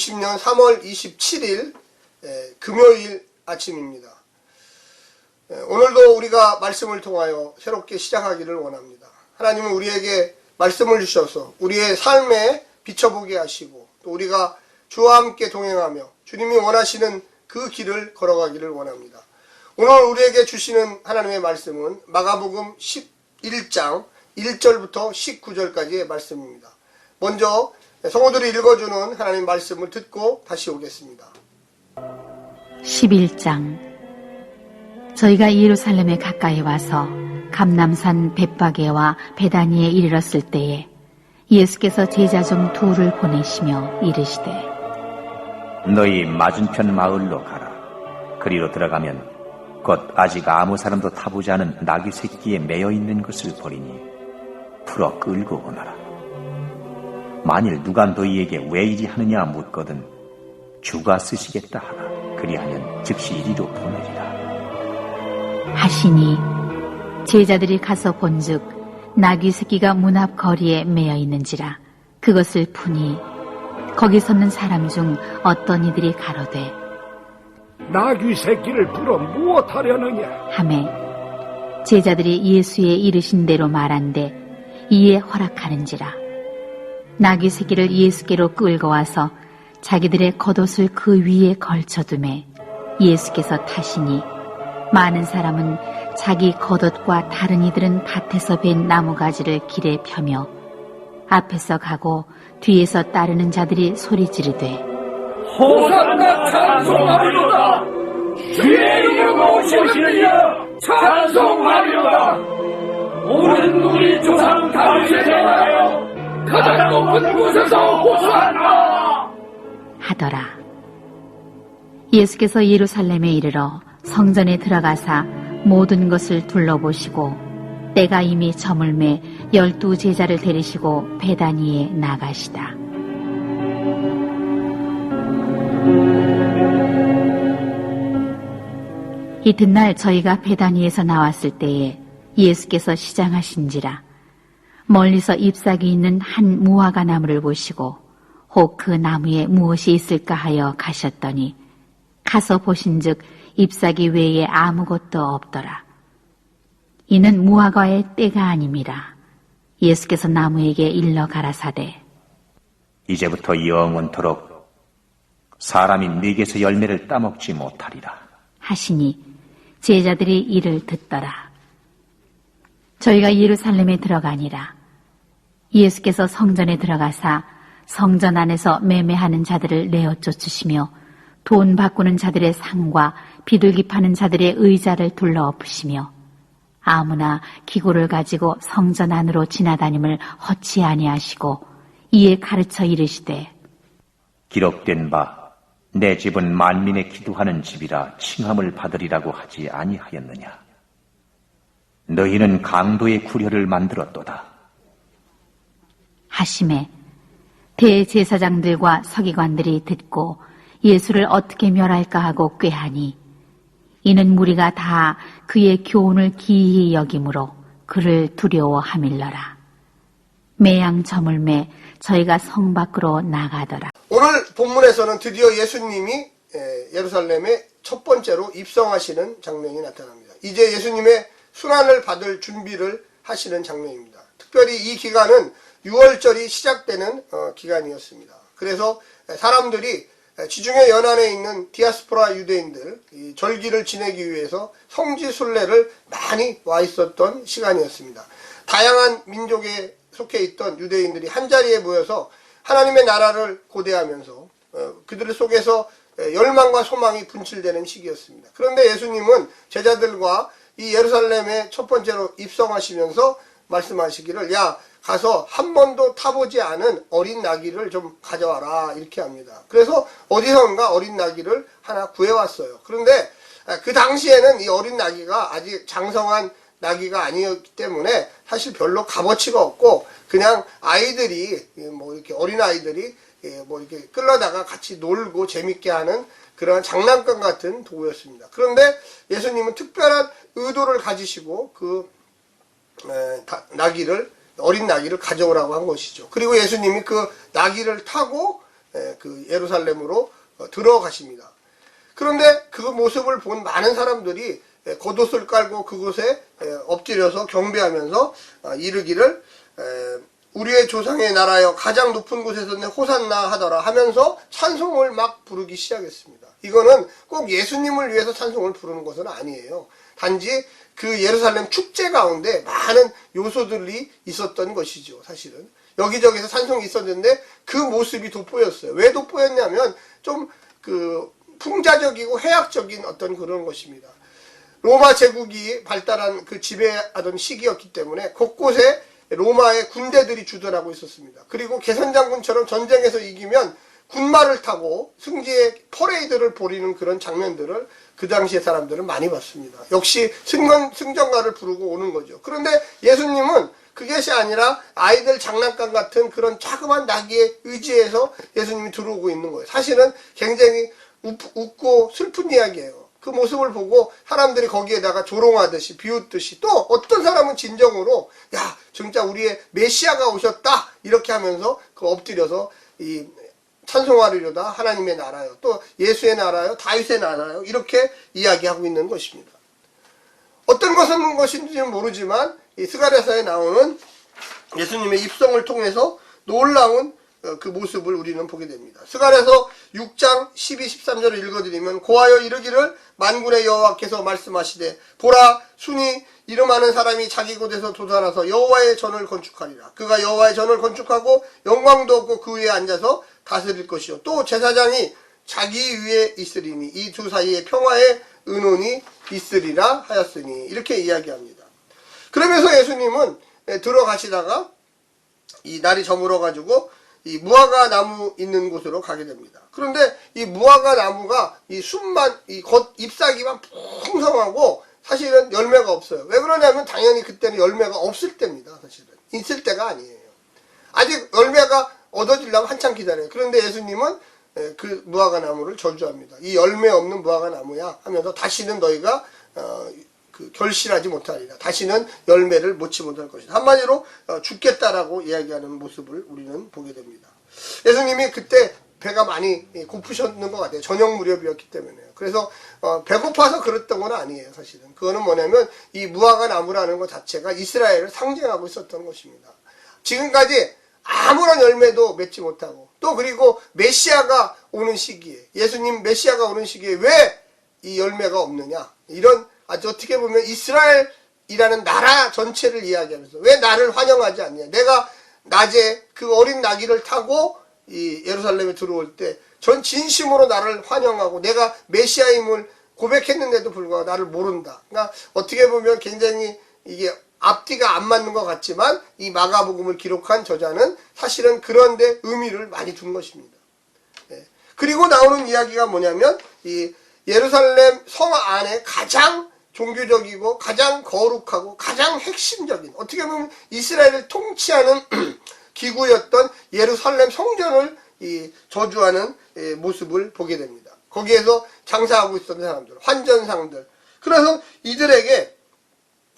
2020년 3월 27일 금요일 아침입니다. 에, 오늘도 우리가 말씀을 통하여 새롭게 시작하기를 원합니다. 하나님은 우리에게 말씀을 주셔서 우리의 삶에 비춰보게 하시고 또 우리가 주와 함께 동행하며 주님이 원하시는 그 길을 걸어가기를 원합니다. 오늘 우리에게 주시는 하나님의 말씀은 마가복음 11장 1절부터 19절까지의 말씀입니다. 먼저 성우들이 읽어주는 하나님 말씀을 듣고 다시 오겠습니다. 11장 저희가 예루살렘에 가까이 와서 감남산 벳바게와 베다니에 이르렀을 때에 예수께서 제자 중 둘을 보내시며 이르시되 너희 맞은편 마을로 가라. 그리로 들어가면 곧 아직 아무 사람도 타보지 않은 나귀 새끼에 매여 있는 것을 보리니 풀어 끌고 오너라. 만일 누가 너희에게 왜 이리 하느냐 묻거든 주가 쓰시겠다 하라. 그리하면 즉시 이리로 보내리라. 하시니 제자들이 가서 본즉 나귀 새끼가 문 앞 거리에 매여 있는지라 그것을 푸니 거기 섰는 사람 중 어떤 이들이 가로되 나귀 새끼를 불어 무엇하려느냐? 함에 제자들이 예수의 이르신 대로 말한데 이에 허락하는지라 나귀 새끼를 예수께로 끌고 와서 자기들의 겉옷을 그 위에 걸쳐두매 예수께서 타시니 많은 사람은 자기 겉옷과 다른 이들은 밭에서 벤 나무가지를 길에 펴며 앞에서 가고 뒤에서 따르는 자들이 소리 지르되 호산나 찬송하리로다! 주의 오시는 이여 찬송하리로다! 오는 우리 조상 다윗의 대하여 가장 높은 곳에서 호산나! 하더라. 예수께서 예루살렘에 이르러 성전에 들어가사 모든 것을 둘러보시고 때가 이미 저물매 열두 제자를 데리시고 베다니에 나가시다. 이튿날 저희가 베다니에서 나왔을 때에 예수께서 시장하신지라 멀리서 잎사귀 있는 한 무화과 나무를 보시고 혹 그 나무에 무엇이 있을까 하여 가셨더니 가서 보신즉 잎사귀 외에 아무것도 없더라. 이는 무화과의 때가 아님이라. 예수께서 나무에게 일러 가라사대 이제부터 영원토록 사람이 네게서 열매를 따먹지 못하리라. 하시니 제자들이 이를 듣더라. 저희가 예루살렘에 들어가니라. 예수께서 성전에 들어가사 성전 안에서 매매하는 자들을 내어 쫓으시며 돈 바꾸는 자들의 상과 비둘기 파는 자들의 의자를 둘러 엎으시며 아무나 기구를 가지고 성전 안으로 지나다님을 허치 아니하시고 이에 가르쳐 이르시되 기록된 바 내 집은 만민의 기도하는 집이라 칭함을 받으리라고 하지 아니하였느냐. 너희는 강도의 구려를 만들었도다. 하심에 대제사장들과 서기관들이 듣고 예수를 어떻게 멸할까 하고 꾀하니 이는 무리가 다 그의 교훈을 기이히 여김으로 그를 두려워함일러라. 매양 저물매 저희가 성 밖으로 나가더라. 오늘 본문에서는 드디어 예수님이 에, 예루살렘에 첫 번째로 입성하시는 장면이 나타납니다. 이제 예수님의 순환을 받을 준비를 하시는 장면입니다. 특별히 이 기간은 6월절이 시작되는 어, 기간이었습니다. 그래서 사람들이 지중해 연안에 있는 디아스포라 유대인들 이 절기를 지내기 위해서 성지 순례를 많이 와 있었던 시간이었습니다. 다양한 민족에 속해 있던 유대인들이 한 자리에 모여서 하나님의 나라를 고대하면서 어, 그들 속에서 열망과 소망이 분출되는 시기였습니다. 그런데 예수님은 제자들과 이 예루살렘에 첫 번째로 입성하시면서 말씀하시기를 야 가서 한 번도 타보지 않은 어린 나귀를 좀 가져와라 이렇게 합니다. 그래서 어디선가 어린 나귀를 하나 구해왔어요. 그런데 그 당시에는 이 어린 나귀가 아직 장성한 나귀가 아니었기 때문에 사실 별로 값어치가 없고 그냥 아이들이 뭐 이렇게 어린 아이들이 뭐 이렇게 끌려다가 같이 놀고 재밌게 하는 그런 장난감 같은 도구였습니다. 그런데 예수님은 특별한 의도를 가지시고 그 나귀를 어린 나귀를 가져오라고 한 것이죠. 그리고 예수님이 그 나귀를 타고 에, 그 예루살렘으로 어, 들어가십니다. 그런데 그 모습을 본 많은 사람들이 에, 겉옷을 깔고 그곳에 에, 엎드려서 경배하면서 아, 이르기를 에, 우리의 조상의 나라여 가장 높은 곳에서는 호산나 하더라 하면서 찬송을 막 부르기 시작했습니다. 이거는 꼭 예수님을 위해서 찬송을 부르는 것은 아니에요. 단지 그 예루살렘 축제 가운데 많은 요소들이 있었던 것이죠, 사실은. 여기저기서 찬송이 있었는데 그 모습이 돋보였어요. 왜 돋보였냐면 좀 그 풍자적이고 해학적인 어떤 그런 것입니다. 로마 제국이 발달한 그 지배하던 시기였기 때문에 곳곳에 로마의 군대들이 주둔하고 있었습니다. 그리고 개선장군처럼 전쟁에서 이기면 군마를 타고 승지의 퍼레이드를 벌이는 그런 장면들을 그 당시의 사람들은 많이 봤습니다. 역시 승건, 승전가를 부르고 오는 거죠. 그런데 예수님은 그것이 아니라 아이들 장난감 같은 그런 자그만 나귀에 의지해서 예수님이 들어오고 있는 거예요. 사실은 굉장히 웃, 웃고 슬픈 이야기예요. 그 모습을 보고 사람들이 거기에다가 조롱하듯이 비웃듯이 또 어떤 사람은 진정으로 야 진짜 우리의 메시아가 오셨다 이렇게 하면서 그 엎드려서 이 찬송하리로다 하나님의 나라요 또 예수의 나라요 다윗의 나라요 이렇게 이야기하고 있는 것입니다. 어떤 것은 것인지는 모르지만 이 스가랴서에 나오는 예수님의 입성을 통해서 놀라운 어, 그 모습을 우리는 보게 됩니다. 스가랴서 6장 12, 13절을 읽어드리면 고하여 이르기를 만군의 여호와께서 말씀하시되 보라 순이 이름하는 사람이 자기 곳에서 도달하서 여호와의 전을 건축하리라. 그가 여호와의 전을 건축하고 영광도 없고 그 위에 앉아서 다스릴 것이요. 또 제사장이 자기 위에 있으리니 이 두 사이에 평화의 은혼이 있으리라 하였으니 이렇게 이야기합니다. 그러면서 예수님은 예, 들어가시다가 이 날이 저물어 가지고 이 무화과 나무 있는 곳으로 가게 됩니다. 그런데 이 무화과 나무가 이 순만 이 겉 잎사귀만 풍성하고 사실은 열매가 없어요. 왜 그러냐면 당연히 그때는 열매가 없을 때입니다. 사실은 있을 때가 아니에요. 아직 열매가 얻어지려면 한참 기다려요. 그런데 예수님은 에, 그 무화과 나무를 저주합니다. 이 열매 없는 무화과 나무야 하면서 다시는 너희가 어, 그 결실하지 못하리라. 다시는 열매를 못치 못할 것이다. 한마디로 어, 죽겠다라고 이야기하는 모습을 우리는 보게 됩니다. 예수님이 그때 배가 많이 고프셨는 것 같아요. 저녁 무렵이었기 때문에요. 그래서 어, 배고파서 그랬던 건 아니에요. 사실은 그거는 뭐냐면 이 무화과 나무라는 것 자체가 이스라엘을 상징하고 있었던 것입니다. 지금까지 아무런 열매도 맺지 못하고 또 그리고 메시아가 오는 시기에 예수님 메시아가 오는 시기에 왜 이 열매가 없느냐 이런 아주 어떻게 보면 이스라엘이라는 나라 전체를 이야기하면서 왜 나를 환영하지 않냐 내가 낮에 그 어린 나귀를 타고 이 예루살렘에 들어올 때 전 진심으로 나를 환영하고 내가 메시아임을 고백했는데도 불구하고 나를 모른다. 그러니까 어떻게 보면 굉장히 이게 앞뒤가 안 맞는 것 같지만 이 마가복음을 기록한 저자는 사실은 그런데 의미를 많이 둔 것입니다. 예. 그리고 나오는 이야기가 뭐냐면 이 예루살렘 성 안에 가장 종교적이고 가장 거룩하고 가장 핵심적인 어떻게 보면 이스라엘을 통치하는 기구였던 예루살렘 성전을 이 저주하는 예, 모습을 보게 됩니다. 거기에서 장사하고 있었던 사람들, 환전상들. 그래서 이들에게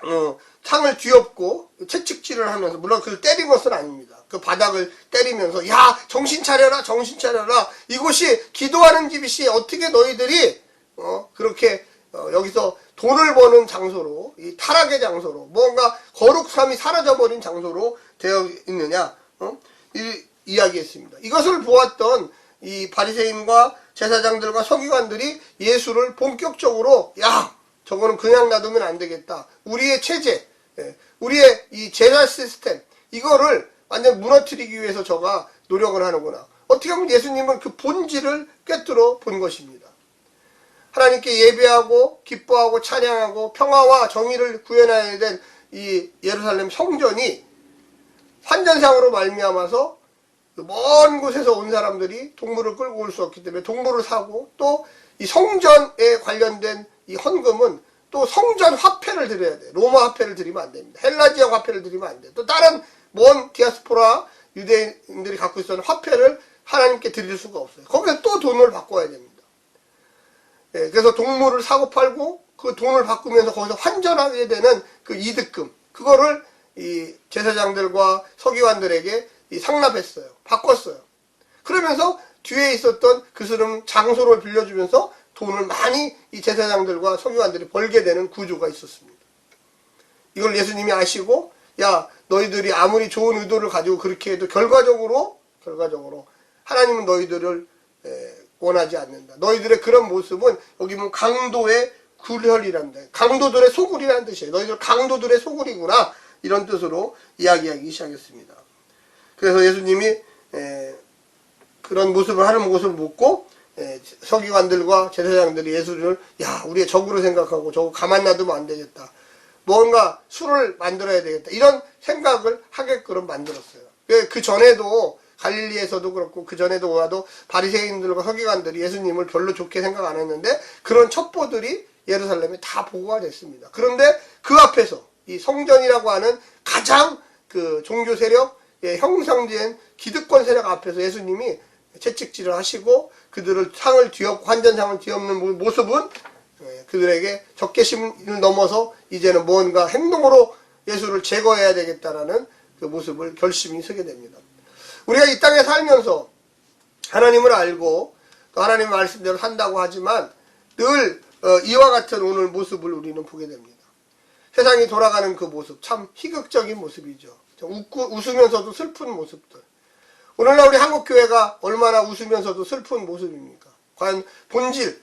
어, 창을 뒤엎고 채찍질을 하면서 물론 그를 때린 것은 아닙니다. 그 바닥을 때리면서 야 정신 차려라 정신 차려라 이곳이 기도하는 집이시 어떻게 너희들이 어, 그렇게 어, 여기서 돈을 버는 장소로 이 타락의 장소로 뭔가 거룩함이 사라져버린 장소로 되어 있느냐 어? 이, 이야기했습니다. 이것을 보았던 이 바리새인과 제사장들과 서기관들이 예수를 본격적으로 야 저거는 그냥 놔두면 안 되겠다. 우리의 체제, 예, 우리의 이 제사 시스템 이거를 완전 무너뜨리기 위해서 저가 노력을 하는구나. 어떻게 보면 예수님은 그 본질을 꿰뚫어 본 것입니다. 하나님께 예배하고 기뻐하고 찬양하고 평화와 정의를 구현해야 될이 예루살렘 성전이 환전상으로 말미암아서 그먼 곳에서 온 사람들이 동물을 끌고 올 수 없기 때문에 동물을 사고 또 이 성전에 관련된 이 헌금은 또 성전 화폐를 드려야 돼. 로마 화폐를 드리면 안 됩니다. 헬라 지역 화폐를 드리면 안 돼. 또 다른 먼 디아스포라 유대인들이 갖고 있었던 화폐를 하나님께 드릴 수가 없어요. 거기서 또 돈을 바꿔야 됩니다. 예, 그래서 동물을 사고 팔고 그 돈을 바꾸면서 거기서 환전하게 되는 그 이득금 그거를 이 제사장들과 서기관들에게 이 상납했어요. 바꿨어요. 그러면서 뒤에 있었던 그 스름 장소를 빌려주면서 돈을 많이 이 제사장들과 서기관들이 벌게 되는 구조가 있었습니다. 이걸 예수님이 아시고 야 너희들이 아무리 좋은 의도를 가지고 그렇게 해도 결과적으로 결과적으로 하나님은 너희들을 에, 원하지 않는다. 너희들의 그런 모습은 여기 보면 강도의 굴혈이란다. 강도들의 소굴이라는 뜻이에요. 너희들 강도들의 소굴이구나. 이런 뜻으로 이야기하기 시작했습니다. 그래서 예수님이 에, 그런 모습을 하는 모습을 에, 서기관들과 제사장들이 예수를 야 우리의 적으로 생각하고 저거 가만 놔두면 안 되겠다. 뭔가 술을 만들어야 되겠다. 이런 생각을 하게끔 만들었어요. 그- 그 전에도 갈릴리에서도 그렇고 그 전에도 와도 바리새인들과 서기관들이 예수님을 별로 좋게 생각 안 했는데 그런 첩보들이 예루살렘에 다 보고가 됐습니다. 그런데 그 앞에서 이 성전이라고 하는 가장 그 종교 세력 의 형성된 기득권 세력 앞에서 예수님이 채찍질을 하시고 그들을 상을 뒤엎고 환전상을 뒤엎는 모- 모습은 예, 그들에게 적개심을 넘어서 이제는 뭔가 행동으로 예수를 제거해야 되겠다라는 그 모습을 결심이 서게 됩니다. 우리가 이 땅에 살면서 하나님을 알고 또 하나님 말씀대로 산다고 하지만 늘 어, 이와 같은 오늘 모습을 우리는 보게 됩니다. 세상이 돌아가는 그 모습 참 희극적인 모습이죠. 좀 웃고, 웃으면서도 슬픈 모습들. 오늘날 우리 한국 교회가 얼마나 웃으면서도 슬픈 모습입니까? 과연 본질,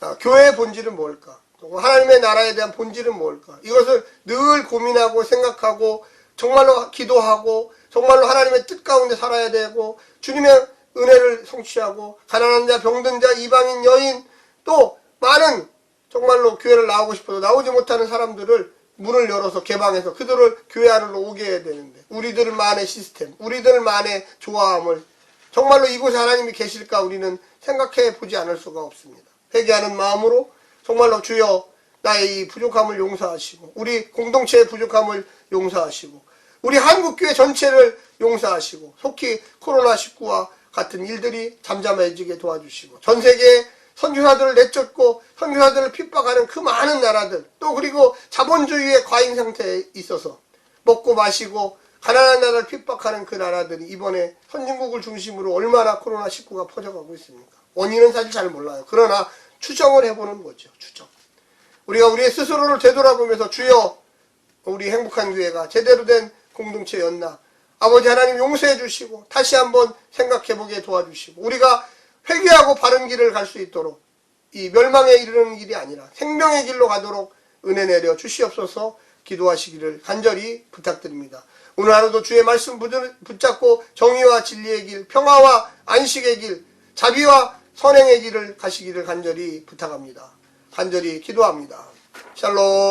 아, 교회의 본질은 뭘까? 또 하나님의 나라에 대한 본질은 뭘까? 이것을 늘 고민하고 생각하고 정말로 기도하고 정말로 하나님의 뜻 가운데 살아야 되고 주님의 은혜를 성취하고 가난한 자, 병든 자, 이방인, 여인 또 많은 정말로 교회를 나오고 싶어도 나오지 못하는 사람들을 문을 열어서 개방해서 그들을 교회 안으로 오게 해야 되는데 우리들만의 시스템, 우리들만의 조화함을 정말로 이곳에 하나님이 계실까 우리는 생각해 보지 않을 수가 없습니다. 회개하는 마음으로 정말로 주여 나의 이 부족함을 용서하시고 우리 공동체의 부족함을 용서하시고 우리 한국교회 전체를 용서하시고 속히 코로나19와 같은 일들이 잠잠해지게 도와주시고 전 세계에 선교사들을 내쫓고 선교사들을 핍박하는 그 많은 나라들 또 그리고 자본주의의 과잉 상태에 있어서 먹고 마시고 가난한 나라를 핍박하는 그 나라들이 이번에 선진국을 중심으로 얼마나 코로나19가 퍼져가고 있습니까? 원인은 사실 잘 몰라요. 그러나 추정을 해보는 거죠. 추정. 우리가 우리의 스스로를 되돌아보면서 주여 우리 행복한 교회가 제대로 된 공동체였나 아버지 하나님 용서해 주시고 다시 한번 생각해 보게 도와주시고 우리가 회개하고 바른 길을 갈 수 있도록 이 멸망에 이르는 길이 아니라 생명의 길로 가도록 은혜 내려 주시옵소서 기도하시기를 간절히 부탁드립니다. 오늘 하루도 주의 말씀 붙- 붙잡고 정의와 진리의 길, 평화와 안식의 길, 자비와 선행의 길을 가시기를 간절히 부탁합니다. 간절히 기도합니다. 샬롬.